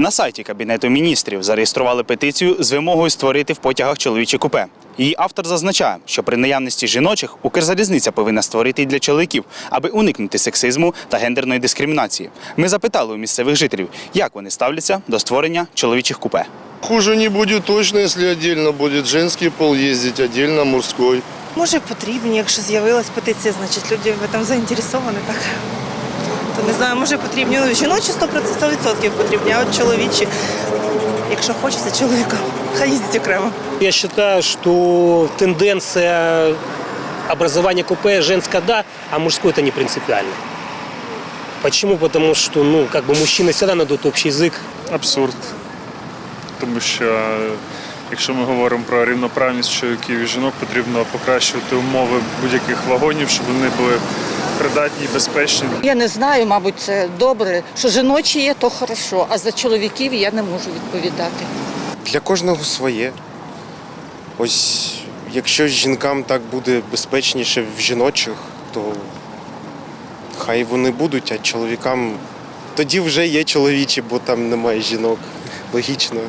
На сайті Кабінету міністрів зареєстрували петицію з вимогою створити в потягах чоловічі купе. Її автор зазначає, що при наявності жіночих Укрзалізниця повинна створити і для чоловіків, аби уникнути сексизму та гендерної дискримінації. Ми запитали у місцевих жителів, як вони ставляться до створення чоловічих купе. Хуже не будет точно, если отдельно будет женский пол ездить, отдельно мужской. Може потрібні, якщо з'явилась петиція, значить люди в цьому заінтересовані, так То не знаю, може потрібні. Ну, жіночі 100%, 100% потрібні, а от чоловічі, якщо хочеться чоловіка, хай їздить окремо. Я считаю, что тенденция образования купе женское да, а мужское это не принципиально. Почему? Потому что, ну, как бы мужчины всегда найдут общий язык. абсурд. Тому що е, якщо ми говоримо про рівноправність чоловіків і жінок, потрібно покращувати умови будь-яких вагонів, щоб вони були придатні безпечні Я не знаю, мабуть, це добре. Що жіночі є, то хорошо, а за чоловіків я не можу відповідати. Для кожного своє. Ось якщо жінкам так буде безпечніше в жіночих, то хай вони будуть, а чоловікам тоді вже є чоловічі, бо там немає жінок. Логічно.